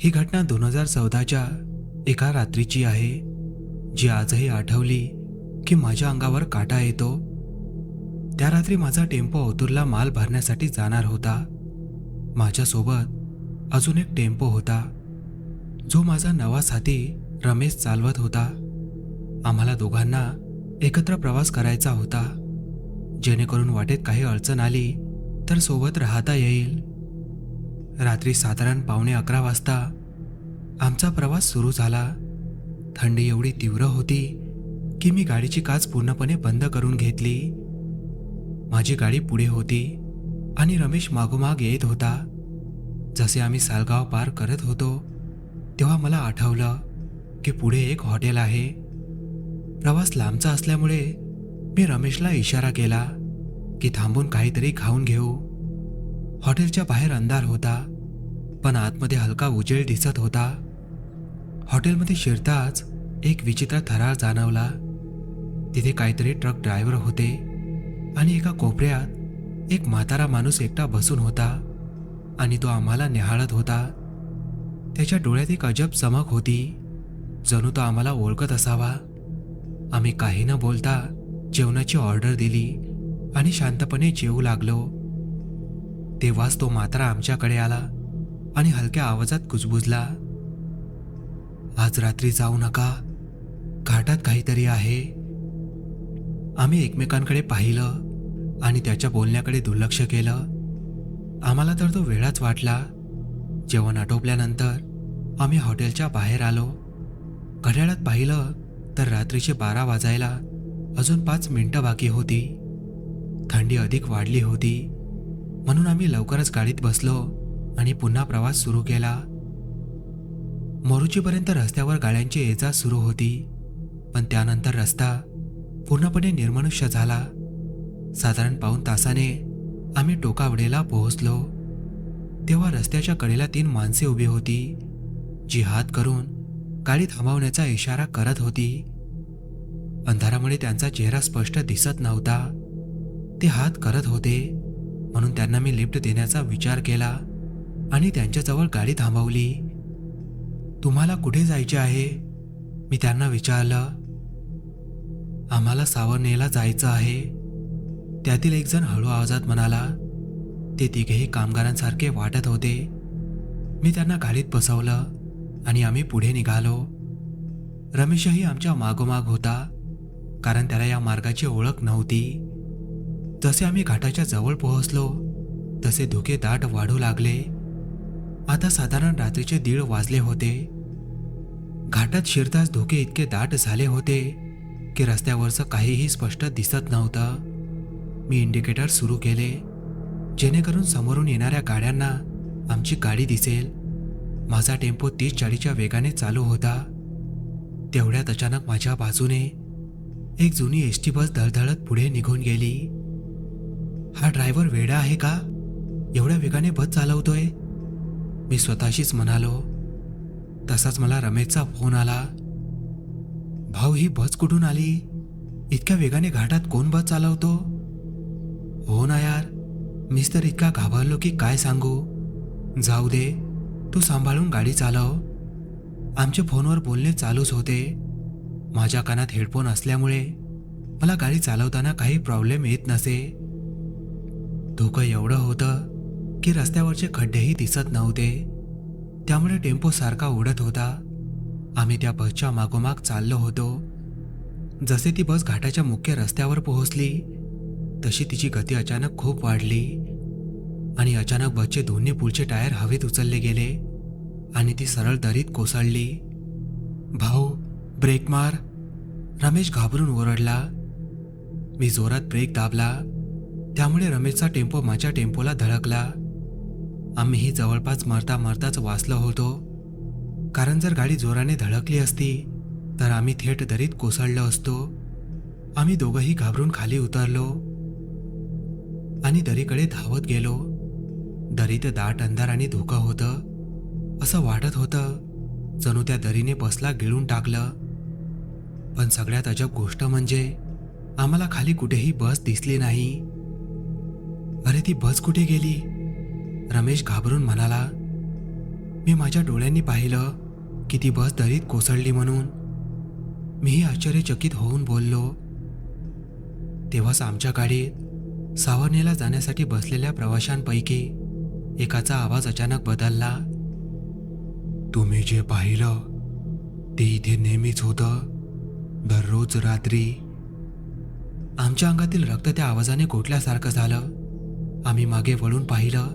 ही घटना दोन हजार चौदाच्या एका रात्रीची आहे जी आजही आठवली की माझ्या अंगावर काटा येतो. त्या रात्री माझा टेम्पो ओतूरला माल भरण्यासाठी जाणार होता. माझ्यासोबत अजून एक टेम्पो होता जो माझा नवा साथी रमेश चालवत होता. आम्हाला दोघांना एकत्र प्रवास करायचा होता. जेणेकरून वाटेत काही अडचण आली तर सोबत राहता येईल. रात्री साधारण पावणे अकरा वाजता आमचा प्रवास सुरू झाला. थंडी एवढी तीव्र होती की मी गाडीची काच पूर्णपणे बंद करून घेतली. माझी गाडी पुढे होती आणि रमेश मागोमाग येत होता. जसे आम्ही सालगाव पार करत होतो तेव्हा मला आठवलं की पुढे एक हॉटेल आहे. प्रवास लांबचा असल्यामुळे मी रमेशला इशारा केला की थांबून काहीतरी खाऊन घेऊ. हॉटेलच्या बाहेर अंधार होता पण आतमध्ये हलका उजेड दिसत होता. हॉटेलमध्ये शिरताच एक विचित्र थरार जाणवला. तिथे काहीतरी ट्रक ड्रायव्हर होते आणि एका कोपऱ्यात एक म्हातारा माणूस एकटा बसून होता आणि तो आम्हाला निहाळत होता. त्याच्या डोळ्यात एक अजब चमक होती. जणू तो आम्हाला ओळखत असावा. आम्ही काही न बोलता जेवणाची ऑर्डर दिली आणि शांतपणे जेवू लागलो. तेव्हाच तो मात्रा आमच्याकडे आला आणि हलक्या आवाजात कुजबुजला आज रात्री जाऊ नका. घाटात काहीतरी आहे. आम्ही एकमेकांकडे पाहिलं आणि त्याच्या बोलण्याकडे दुर्लक्ष केलं. आम्हाला तर तो वेळाच वाटला. जेवण आटोपल्यानंतर आम्ही हॉटेलच्या बाहेर आलो. घड्याळात पाहिलं तर रात्रीचे बारा वाजायला अजून पाच मिनटं बाकी होती. थंडी अधिक वाढली होती. म्हणून आम्ही लवकरच गाडीत बसलो आणि पुन्हा प्रवास सुरू केला. मोरुचीपर्यंत रस्त्यावर गाड्यांची ये सुरू होती. पण त्यानंतर रस्ता पूर्णपणे निर्मनुष्य झाला. साधारण पाऊण तासाने आम्ही टोकावडेला पोहोचलो. तेव्हा रस्त्याच्या कडेला तीन माणसे उभी होती. जी हात करून गाडी थांबवण्याचा इशारा करत होती. अंधारामुळे त्यांचा चेहरा स्पष्ट दिसत नव्हता. ते हात करत होते. म्हणून त्यांना मी लिफ्ट देण्याचा विचार केला आणि त्यांच्याजवळ गाडी थांबवली. तुम्हाला कुठे जायचे आहे? मी त्यांना विचारलं. आम्हाला सावरनेला जायचं आहे. त्यातील एक जण हळू आवाजात म्हणाला. ते तिघेही कामगारांसारखे वाटत होते. मी त्यांना गाडीत बसवलं. आणि आम्ही पुढे निघालो. रमेशही आमच्या मागोमाग होता कारण त्याला या मार्गाची ओळख नव्हती. जसे आम्ही घाटाच्या जवळ पोहोचलो तसे धुके दाट वाढू लागले. आता साधारण रात्रीचे दीड वाजले होते. घाटात शिरताच धुके इतके दाट झाले होते की रस्त्यावरचं काहीही स्पष्ट दिसत नव्हतं. मी इंडिकेटर सुरू केले जेणेकरून समोरून येणाऱ्या गाड्यांना आमची गाडी दिसेल. माझा टेम्पो तीस चाळीच्या वेगाने चालू होता. तेवढ्यात अचानक माझ्या बाजूने एक जुनी एस टी बस धडधडत पुढे निघून गेली. हा ड्रायव्हर वेडा आहे का? एवढ्या वेगाने बस चालवतोय? मी स्वतःशीच म्हणालो. तसाच मला रमेशचा फोन आला. भाऊ ही बस कुठून आली? इतक्या वेगाने घाटात कोण बस चालवतो? हो ना यार मीच तर इतका घाबरलो की काय सांगू? जाऊ दे. तू सांभाळून गाडी चालव. आमचे फोनवर बोलणे चालूच होते. माझ्या कानात हेडफोन असल्यामुळे मला गाडी चालवताना काही प्रॉब्लेम येत नसे. धोकं एवढं होतं की रस्त्यावरचे खड्डेही दिसत नव्हते. त्यामुळे टेम्पो सारखा उडत होता. आम्ही त्या बसच्या मागोमाग चाललो होतो. जसे ती बस घाटाच्या मुख्य रस्त्यावर पोहोचली तशी तिची गती अचानक खूप वाढली. आणि अचानक बसचे दोन्ही पुढचे टायर हवेत उचलले गेले आणि ती सरळ दरीत कोसळली. भाऊ ब्रेक मार. रमेश घाबरून ओरडला. मी जोरात ब्रेक दाबला. त्यामुळे रमेशचा टेम्पो माझ्या टेम्पोला धडकला. आम्हीही जवळपास मरता मरताच वाचलो होतो. कारण जर गाडी जोराने धडकली असती तर आम्ही थेट दरीत कोसळलो असतो. आम्ही दोघंही घाबरून खाली उतरलो आणि दरीकडे धावत गेलो. दरीत दाट अंधार आणि धोकं होतं. असं वाटत होतं जणू त्या दरीने बसला गिळून टाकलं. पण सगळ्यात अजब गोष्ट म्हणजे आम्हाला खाली कुठेही बस दिसली नाही. अरे ती बस कुठे गेली? रमेश घाबरून म्हणाला मी माझ्या डोळ्यांनी पाहिलं की ती बस दरीत कोसळली म्हणून. मीही आश्चर्यचकित होऊन बोललो. तेव्हाच आमच्या गाडीत सावर्णेला जाण्यासाठी बसलेल्या प्रवाशांपैकी एकाचा आवाज अचानक बदलला. तुम्ही जे पाहिलं ते इथे नेहमीच होतं दररोज रात्री. आमच्या अंगातील रक्त त्या आवाजाने गोठल्यासारखं झालं. आम्ही मागे वळून पाहिलं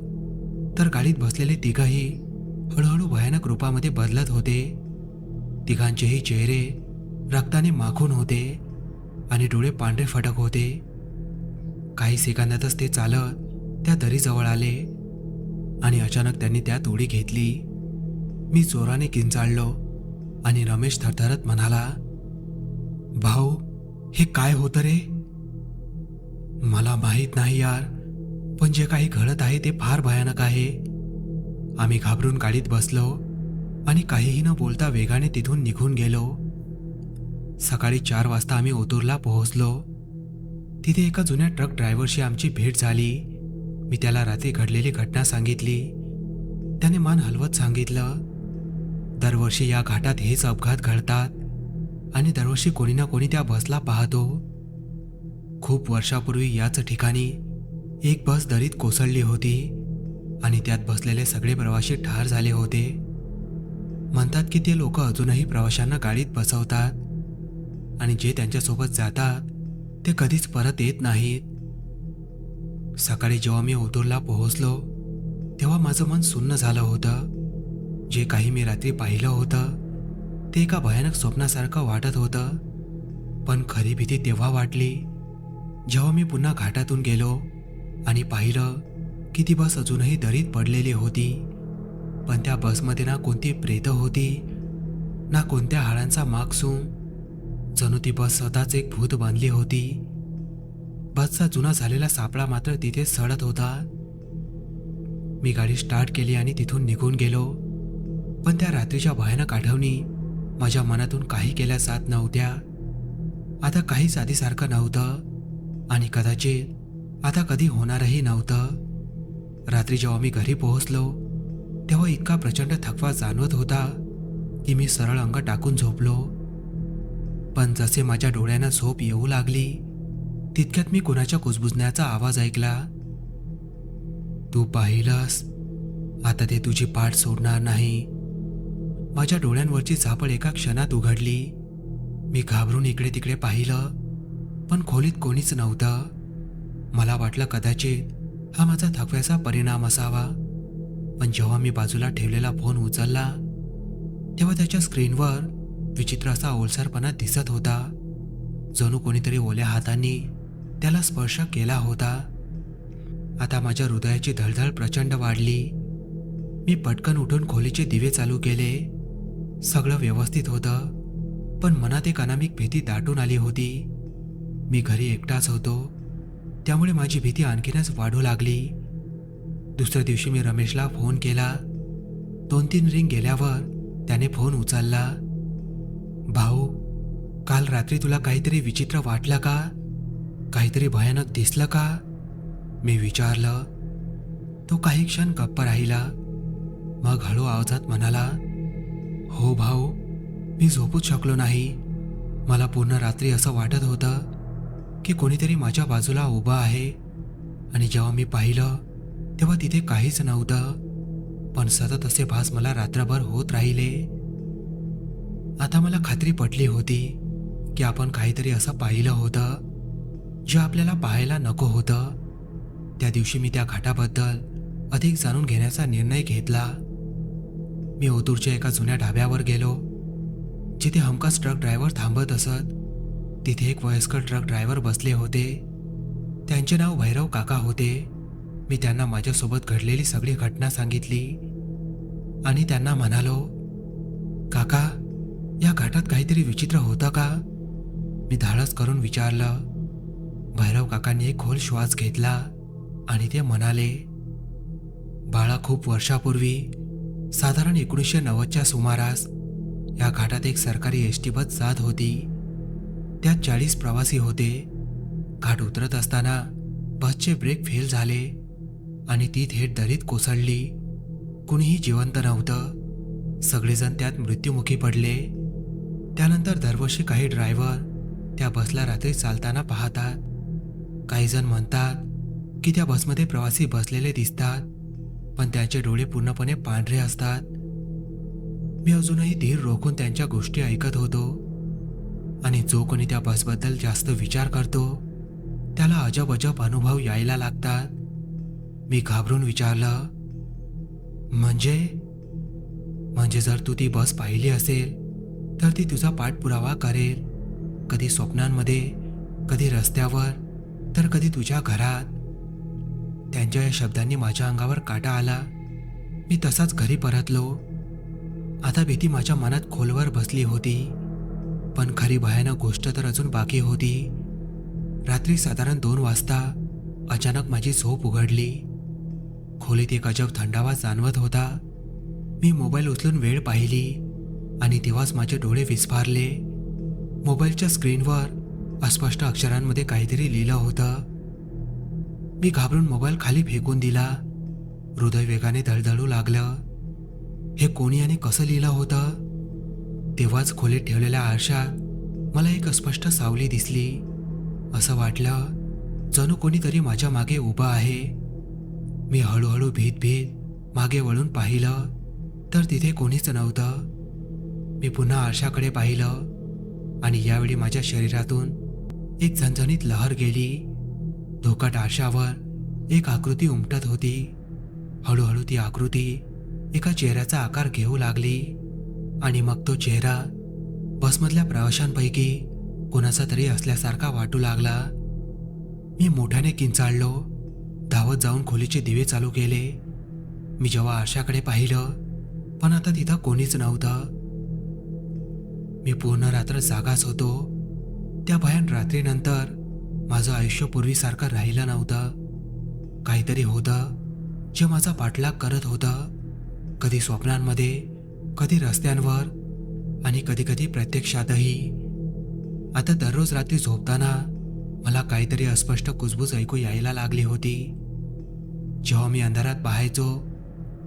तर गाडीत बसलेले तिघही हळूहळू भयानक रूपामध्ये बदलत होते. तिघांचेही चेहरे रक्ताने माखून होते आणि डोळे पांढरे फटक होते. काही सेकंदातच ते चालत त्या दरीजवळ आले. आणि अचानक त्यांनी त्यात उडी घेतली. मी जोराने किंचाळलो आणि रमेश थरथरत म्हणाला भाऊ हे काय होतं रे? मला माहीत नाही यार पण जे काही घडत आहे ते फार भयानक आहे. आम्ही घाबरून गाडीत बसलो आणि काहीही न बोलता वेगाने तिथून निघून गेलो. सकाळी चार वाजता आम्ही ओतूरला पोहोचलो. तिथे एका जुन्या ट्रक ड्रायव्हरशी आमची भेट झाली. मी त्याला रात्री घडलेली घटना सांगितली. त्याने मान हलवत सांगितलं दरवर्षी या घाटात हेच अपघात घडतात आणि दरवर्षी कोणी ना कोणी त्या बसला पाहतो. खूप वर्षापूर्वी याच ठिकाणी एक बस दरीत कोसळली होती आणि त्यात बसलेले सगळे प्रवासी ठार झाले होते. म्हणतात की ते लोक अजूनही प्रवाशांना गाडीत बसवतात आणि जे त्यांच्यासोबत जातात ते कधीच परत येत नाहीत. सकाळी जेव्हा मी ओतूरला पोहोचलो तेव्हा माझं मन सुन्न झालं होतं. जे काही मी रात्री पाहिलं होतं ते एका भयानक स्वप्नासारखं वाटत होतं. पण खरी भीती तेव्हा वाटली जेव्हा मी पुन्हा घाटातून गेलो आणि पाहिलं की ती बस अजूनही दरीत पडलेली होती. पण त्या बसमध्ये ना कोणती प्रेतं होती ना कोणत्या हाडांचा मागसूम जणू ती बस स्वतःच एक भूत बांधली होती. बसचा जुना झालेला सापळा मात्र तिथे सडत होता. मी गाडी स्टार्ट केली आणि तिथून निघून गेलो. पण त्या रात्रीच्या भयानक आठवणी माझ्या मनातून काही केल्या जात नव्हत्या. आता काहीच आधीसारखं नव्हतं आणि कदाचित आता कधी होणारही नव्हतं. रात्री जेव्हा मी घरी पोहोचलो तेव्हा इतका प्रचंड थकवा जाणवत होता की मी सरळ अंग टाकून झोपलो. पण जसे माझ्या डोळ्यांना झोप येऊ लागली तितक्यात मी कोणाच्या कुजबुजण्याचा आवाज ऐकला? तू पाहिलंस? आता ते तुझी पाठ सोडणार नाही. माझ्या डोळ्यांवरची झापड एका क्षणात उघडली. मी घाबरून इकडे तिकडे पाहिलं पण खोलीत कोणीच नव्हतं. मला वाटलं कदाचित हा माझा थकव्याचा परिणाम असावा. पण जेव्हा मी बाजूला ठेवलेला फोन उचलला तेव्हा त्याच्या स्क्रीनवर विचित्र असा ओलसरपणा दिसत होता. जणू कोणीतरी ओल्या हातांनी त्याला स्पर्श केला होता. आता माझ्या हृदयाची धडधड प्रचंड वाढली. मी पटकन उठून खोलीचे दिवे चालू केले. सगळं व्यवस्थित होतं पण मनात एक अनामिक भीती दाटून आली होती. मी घरी एकटाच होतो. त्यामुळे माझी भीती आणखीनच वाढू लागली. दुसऱ्या दिवशी मी रमेशला फोन केला. दोन तीन रिंग गेल्यावर त्याने फोन उचलला. भाऊ काल रात्री तुला काहीतरी विचित्र वाटलं का? काहीतरी भयानक दिसलं का? मी विचारलं. तो काही क्षण गप्प राहिला. मग हळू आवाजात म्हणाला हो भाऊ मी झोपूच शकलो नाही. मला पूर्ण रात्री असं वाटत होतं की कोणीतरी माझ्या बाजूला उभं आहे. आणि जेव्हा मी पाहिलं तेव्हा तिथे काहीच नव्हतं. पण सतत असे भास मला रात्रभर होत राहिले. आता मला खात्री पटली होती की आपण काहीतरी असं पाहिलं होतं. जे आपल्याला पाहायला नको होतं. त्या दिवशी मी त्या घाटाबद्दल अधिक जाणून घेण्याचा निर्णय घेतला. मी ओतूरच्या एका जुन्या ढाब्यावर गेलो जिथे हमखास ट्रक ड्रायव्हर थांबत असत. तिथे एक वयस्कर ट्रक ड्रायव्हर बसले होते. त्यांचे नाव भैरव काका होते. मी त्यांना माझ्यासोबत घडलेली सगळी घटना सांगितली. आणि त्यांना म्हणालो काका या घाटात काहीतरी विचित्र होतं का? मी धाडस करून विचारलं. भैरव काकांनी एक खोल श्वास घेतला आणि ते म्हणाले बाळा खूप वर्षापूर्वी साधारण एकोणीसशे नव्वदच्या सुमारास या घाटात एक सरकारी एस टी बस जात होती. त्यात चाळीस प्रवासी होते. घाट उतरत असताना बसचे ब्रेक फेल झाले आणि ती थेट दरीत कोसळली. कुणीही जिवंत नव्हतं. सगळेजण त्यात मृत्युमुखी पडले. त्यानंतर दरवर्षी काही ड्रायव्हर त्या बसला रात्री चालताना पाहतात. काही जण म्हणतात की त्या बसमध्ये प्रवासी बसलेले दिसतात पण त्यांचे डोळे पूर्णपणे पांढरे असतात. मी अजूनही धीर रोखून त्यांच्या गोष्टी ऐकत होतो आणि जो कोणी त्या बसबद्दल जास्त विचार करतो त्याला अजब अजब अनुभव यायला लागतात. मी घाबरून विचारलं म्हणजे? म्हणजे जर तू ती बस पाहिली असेल तर ती तुझा पाठपुरावा करेल. कधी स्वप्नांमध्ये कधी रस्त्यावर तर कधी तुझ्या घरात? त्यांच्या या शब्दांनी माझ्या अंगावर काटा आला. मी तसाच घरी परतलो. आता भीती माझ्या मनात खोलवर बसली होती. पण खरी भयानक गोष्ट तर अजून बाकी होती. रात्री साधारण दोन वाजता अचानक माझी झोप उघडली. खोलीत एक अजब थंडावा जाणवत होता. मी मोबाईल उचलून वेळ पाहिली आणि तेव्हाच माझे डोळे विस्फारले. मोबाईलच्या स्क्रीनवर अस्पष्ट अक्षरांमध्ये काहीतरी लिहिलं होतं. मी घाबरून मोबाईल खाली फेकून दिला. हृदय वेगाने दळदळू लागलं. हे कोणी आणि कसं लिहिलं होतं? तेव्हाच खोलीत ठेवलेल्या आरशात मला एक अस्पष्ट सावली दिसली. असं वाटलं जणू कोणीतरी माझ्या मागे उभं आहे. मी हळूहळू भीत भीत मागे वळून पाहिलं तर तिथे कोणीच नव्हतं. मी पुन्हा आरशाकडे पाहिलं आणि यावेळी माझ्या शरीरातून एक झणझणीत लहर गेली. धोकट आशावर एक आकृती उमटत होती. हळूहळू ती आकृती एका चेहऱ्याचा आकार घेऊ लागली. आणि मग तो चेहरा बसमधल्या प्रवाशांपैकी कोणाचा तरी असल्यासारखा वाटू लागला. मी मोठ्याने किंचाळलो. धावत जाऊन खोलीचे दिवे चालू केले. मी जेव्हा आरशाकडे पाहिलं पण आता तिथं कोणीच नव्हतं. मी पूर्ण रात्र जागाच होतो. त्या भयान रात्रीनंतर माझं आयुष्य पूर्वीसारखं राहिलं नव्हतं. काहीतरी होतं जे माझा पाठलाग करत होतं. कधी स्वप्नांमध्ये कधी रस्त्यांवर आणि कधी कधी प्रत्यक्षातही. आता दररोज रात्री झोपताना मला काहीतरी अस्पष्ट कुजबूज ऐकू यायला लागली होती. जेव्हा मी अंधारात पाहायचो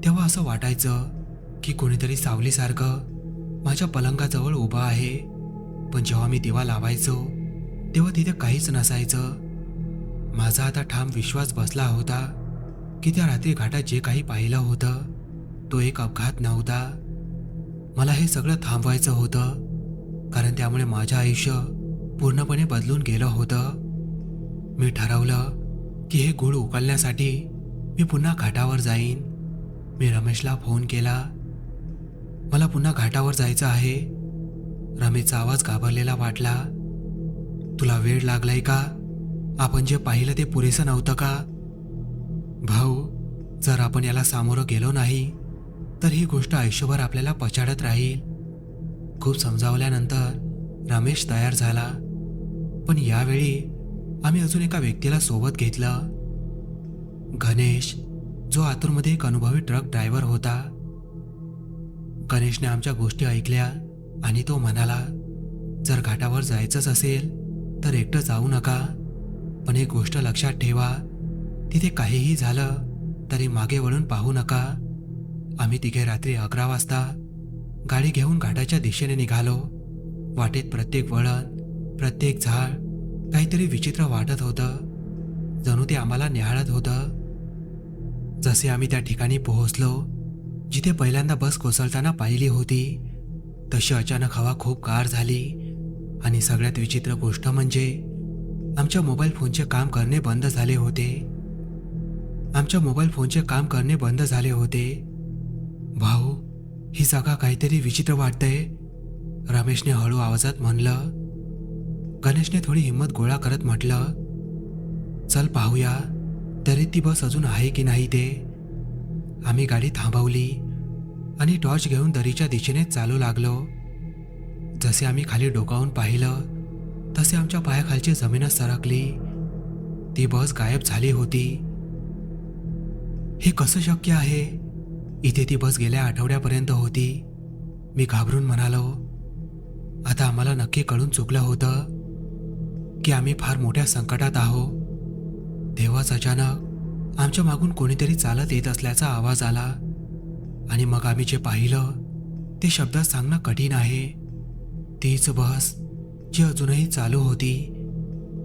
तेव्हा असं वाटायचं की कोणीतरी सावलीसारखं माझ्या पलंगाजवळ उभं आहे. पण जेव्हा मी दिवा लावायचो तेव्हा तिथे काहीच नसायचं. माझा आता ठाम विश्वास बसला होता की त्या रात्री घाटात जे काही पाहिलं होतं तो एक अपघात नव्हता. मला हे सगळं थांबवायचं होतं कारण त्यामुळे माझं आयुष्य पूर्णपणे बदलून गेलं होतं. मी ठरवलं की हे गुळ उकलण्यासाठी मी पुन्हा घाटावर जाईन. मी रमेशला फोन केला मला पुन्हा घाटावर जायचं आहे. रमेशचा आवाज घाबरलेला वाटला. तुला वेळ लागलाय का? आपण जे पाहिलं ते पुरेसं नव्हतं का? भाऊ जर आपण याला सामोरं गेलो नाही तर ही गोष्ट आयुष्यभर आपल्याला पछाडत राहील. खूप समजावल्यानंतर रमेश तयार झाला. पण यावेळी आम्ही अजून एका व्यक्तीला सोबत घेतलं. गणेश जो आतूरमध्ये एक अनुभवी ट्रक ड्रायव्हर होता. गणेशने आमच्या गोष्टी ऐकल्या. आणि तो म्हणाला जर घाटावर जायचंच असेल तर एकटं जाऊ नका. पण एक गोष्ट लक्षात ठेवा तिथे काहीही झालं तरी मागे वळून पाहू नका. आम्ही तिघे रात्री अकरा वाजता गाडी घेऊन घाटाच्या दिशेने निघालो. वाटेत प्रत्येक वळण प्रत्येक झाड काहीतरी विचित्र वाटत होतं. जणू ते आम्हाला निहाळत होतं. जसे आम्ही त्या ठिकाणी पोहोचलो जिथे पहिल्यांदा बस कोसळताना पाहिली होती तशी अचानक हवा खूप गार झाली आणि सगळ्यात विचित्र गोष्ट म्हणजे आमच्या मोबाईल फोनचे काम करणे बंद झाले होते. आमच्या मोबाईल फोनचे काम करणे बंद झाले होते. भाऊ ही जागा काहीतरी विचित्र वाटतंय. रमेशने हळू आवाजात म्हणलं. गणेशने थोडी हिंमत गोळा करत म्हटलं. चल पाहूया तरी ती बस अजून आहे की नाही ते. आम्ही गाडी थांबवली. आणि टॉर्च घेऊन दरीच्या दिशेने चालू लागलो. जसे आम्ही खाली डोकावून पाहिलं तसे आमच्या पायाखालची जमीनच सरकली. ती बस गायब झाली होती. हे कसं शक्य आहे? इथे ती बस गेल्या आठवड्यापर्यंत होती. मी घाबरून म्हणालो आता आम्हाला नक्की कळून चुकलं होतं की आम्ही फार मोठ्या संकटात आहो तेव्हाच अचानक आमच्या मागून कोणीतरी चालत येत असल्याचा आवाज आला. आणि मग आम्ही जे पाहिलं ते शब्दात सांगणं कठीण आहे. तीच बस जी अजूनही चालू होती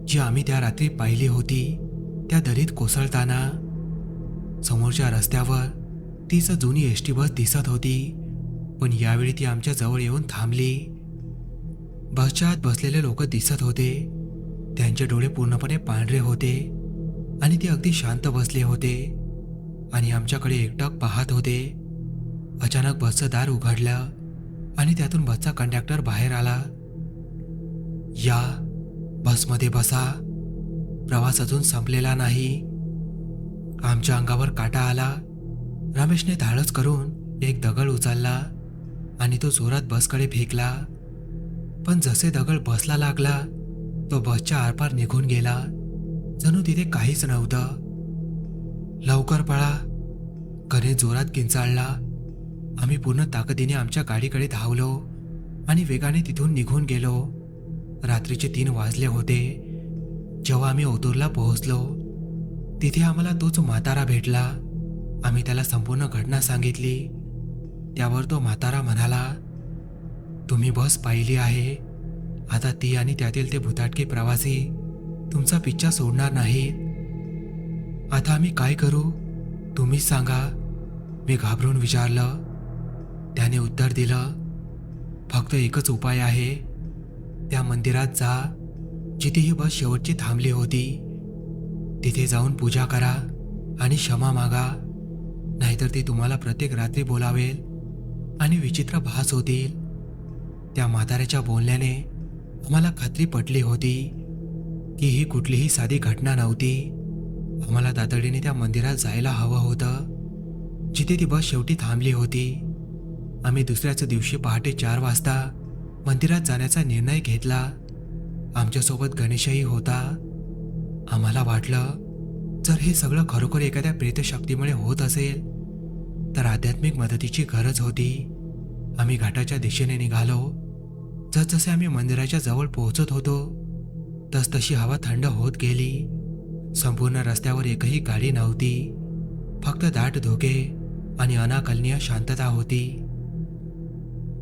जी आम्ही त्या रात्री पाहिली होती त्या दरीत कोसळताना. समोरच्या रस्त्यावर तीच जुनी एस टी बस दिसत होती पण यावेळी ती आमच्या जवळ येऊन थांबली. बसच्या आत बसलेले लोक दिसत होते. त्यांचे डोळे पूर्णपणे पांढरे होते आणि ते अगदी शांत बसले होते आणि आमच्याकडे एकटक पाहत होते. अचानक बसचं दार उघडलं आणि त्यातून बसचा कंडक्टर बाहेर आला. या बसमध्ये बसा. प्रवास अजून संपलेला नाही. आमच्या अंगावर काटा आला. रमेशने धाडस करून एक दगड उचलला आणि तो जोरात बसकडे फेकला. पण जसे दगड बसला लागला तो बसच्या आरपार निघून गेला. जणू तिथे काहीच नव्हतं. लवकर पळा. कने जोरात किंचाळला. आम्ही पूर्ण ताकदीने आमच्या गाडीकडे धावलो आणि वेगाने तिथून निघून गेलो. रात्रीचे तीन वाजले होते. जेव्हा आम्ही ओतूरला पोहोचलो तिथे आम्हाला तोच म्हातारा भेटला. आम्ही त्याला संपूर्ण घटना सांगितली. त्यावर तो म्हातारा म्हणाला तुम्ही बस पाहिली आहे. आता ती आणि त्यातील ते भुताटके प्रवासी तुमचा पिच्छा सोडणार नाहीत. आता आम्ही काय करू? तुम्हीच सांगा. मी घाबरून विचारलं त्याने उत्तर दिलं फक्त एकच उपाय आहे. त्या मंदिरात जा जिथे ही बस शेवटची थांबली होती. तिथे जाऊन पूजा करा आणि क्षमा मागा. नाहीतर ती तुम्हाला प्रत्येक रात्री बोलावेल आणि विचित्र भास होतील. त्या म्हाताऱ्याच्या बोलण्याने आम्हाला खात्री पटली होती की ही कुठलीही साधी घटना नव्हती. आम्हाला तातडीने त्या मंदिरात जायला हवं होतं जिथे ती बस शेवटी थांबली होती. आम्ही दुसऱ्याच दिवशी पहाटे चार वाजता मंदिरात जाण्याचा निर्णय घेतला. आमच्यासोबत गणेशही होता. आम्हाला वाटलं जर हे सगळं खरोखर एखाद्या प्रेतशक्तीमुळे होत असेल तर आध्यात्मिक मदतीची गरज होती. आम्ही घाटाच्या दिशेने निघालो. जसजसे आम्ही मंदिराच्या जवळ पोहोचत होतो तसतशी हवा थंड होत गेली. संपूर्ण रस्त्यावर एकही गाडी नव्हती. फक्त दाट धोके आणि अनाकलनीय शांतता होती.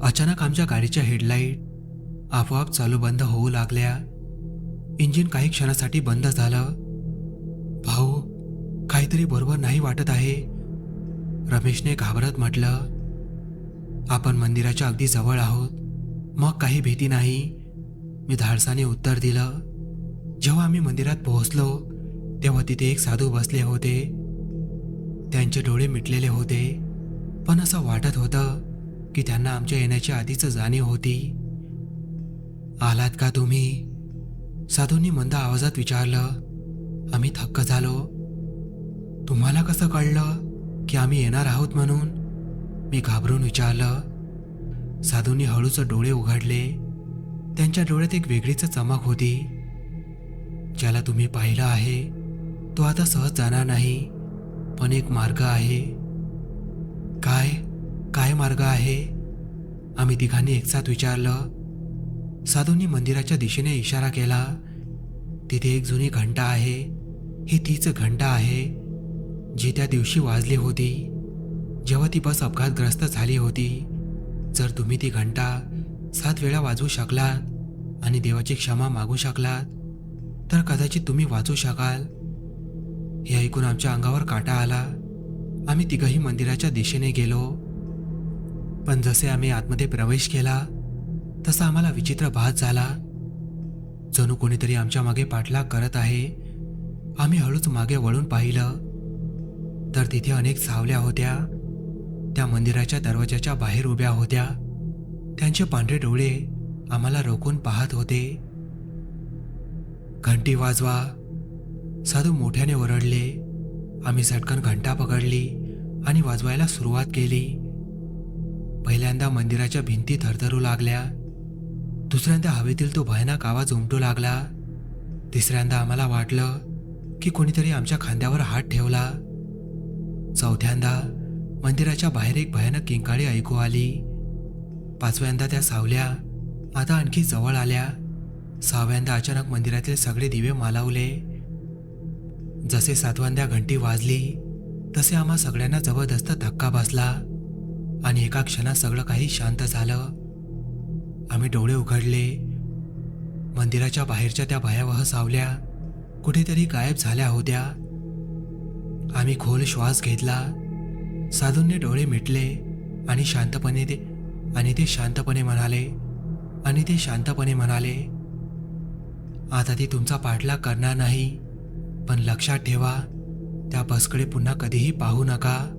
अचानक आमच्या गाडीच्या हेडलाईट आपोआप चालू बंद होऊ लागल्या. इंजिन काही क्षणासाठी बंद झालं. भाऊ काहीतरी बरोबर नाही वाटत आहे. रमेशने घाबरत म्हटलं आपण मंदिराच्या अगदी जवळ आहोत. मग काही भीती नाही. मी धाडसाने उत्तर दिलं. जेव्हा आम्ही मंदिरात पोहोचलो तेव्हा तिथे एक साधू बसले होते. त्यांचे डोळे मिटलेले होते. पण असं वाटत होतं की त्यांना आमच्या येण्याची आधीच जाणीव होती. आलात का तुम्ही? साधूंनी मंद आवाजात विचारलं आम्ही थक्क झालो. तुम्हाला कसं कळलं की आम्ही येणार आहोत म्हणून? मी घाबरून विचारलं. साधूंनी हळूच डोळे उघडले. त्यांच्या डोळ्यात एक वेगळीच चमक होती. ज्याला तुम्ही पाहिलं आहे तो आता सहज जाणार नाही पण एक मार्ग आहे. काय? काय मार्ग आहे? आम्ही तिघांनी एकसाथ विचारलं. साधूंनी मंदिराच्या दिशेने इशारा केला. तिथे एक जुनी घंटा आहे. ही तीच घंटा आहे जी त्या दिवशी वाजली होती. जेव्हा ती बस अपघातग्रस्त झाली होती. जर तुम्ही ती घंटा सात वेळा वाजवू शकलात आणि देवाची क्षमा मागू शकलात तर कदाचित तुम्ही वाचू शकाल. हे ऐकून आमच्या अंगावर काटा आला. आम्ही तिघही मंदिराच्या दिशेने गेलो. पण जसे आम्ही आतमध्ये प्रवेश केला तसा आम्हाला विचित्र भास झाला. जणू कोणीतरी आमच्या मागे पाठलाग करत आहे. आम्ही हळूच मागे वळून पाहिलं. तर तिथे अनेक सावल्या होत्या. त्या मंदिराच्या दरवाजाच्या बाहेर उभ्या होत्या. त्यांचे पांढरे डोळे आम्हाला रोखून पाहत होते. घंटी वाजवा. साधू मोठ्याने ओरडले. आम्ही झटकन घंटा पकडली आणि वाजवायला सुरुवात केली. पहिल्यांदा मंदिराच्या भिंती थरथरू लागल्या. दुसऱ्यांदा हवेतील तो भयानक आवाज उमटू लागला. तिसऱ्यांदा आम्हाला वाटलं की कोणीतरी आमच्या खांद्यावर हात ठेवला. चौथ्यांदा मंदिराच्या बाहेर एक भयानक किंकाळी ऐकू आली. पाचव्यांदा त्या सावल्या आता आणखी जवळ आल्या. सहाव्यांदा अचानक मंदिरातील सगळे दिवे मालावले. जसे सातव्यांदा घंटी वाजली तसे आम्हा सगळ्यांना जबरदस्त धक्का बसला. आणि एका क्षणात सगळं काही शांत झालं. आम्ही डोळे उघडले. मंदिराच्या बाहेरच्या त्या भयावह सावल्या कुठेतरी गायब झाल्या होत्या. आम्ही खोल श्वास घेतला. साधूंनी डोळे मिटले आणि शांतपणे ते आणि ते शांतपणे म्हणाले. आणि ते शांतपणे म्हणाले आता ती तुमचा पाठलाग करणार नाही. पण लक्षात ठेवा त्या बसकडे पुन्हा कधीही पाहू नका.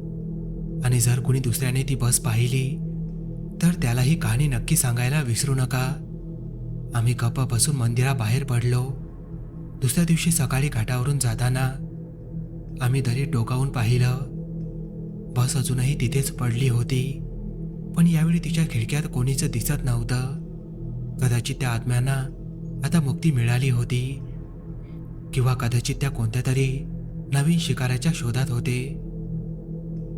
आणि जर कुणी दुसऱ्याने ती बस पाहिली तर त्याला ही कहाणी नक्की सांगायला विसरू नका. आम्ही गप्प बसून मंदिराबाहेर पडलो. दुसऱ्या दिवशी सकाळी घाटावरून जाताना आम्ही दरीत डोकावून पाहिलं. बस अजूनही तिथेच पडली होती पण यावेळी तिच्या खिडक्यात कोणीच दिसत नव्हतं. कदाचित त्या आत्म्यांना आता मुक्ती मिळाली होती किंवा कदाचित त्या कोणत्या तरी नवीन शिकाराच्या शोधात होते.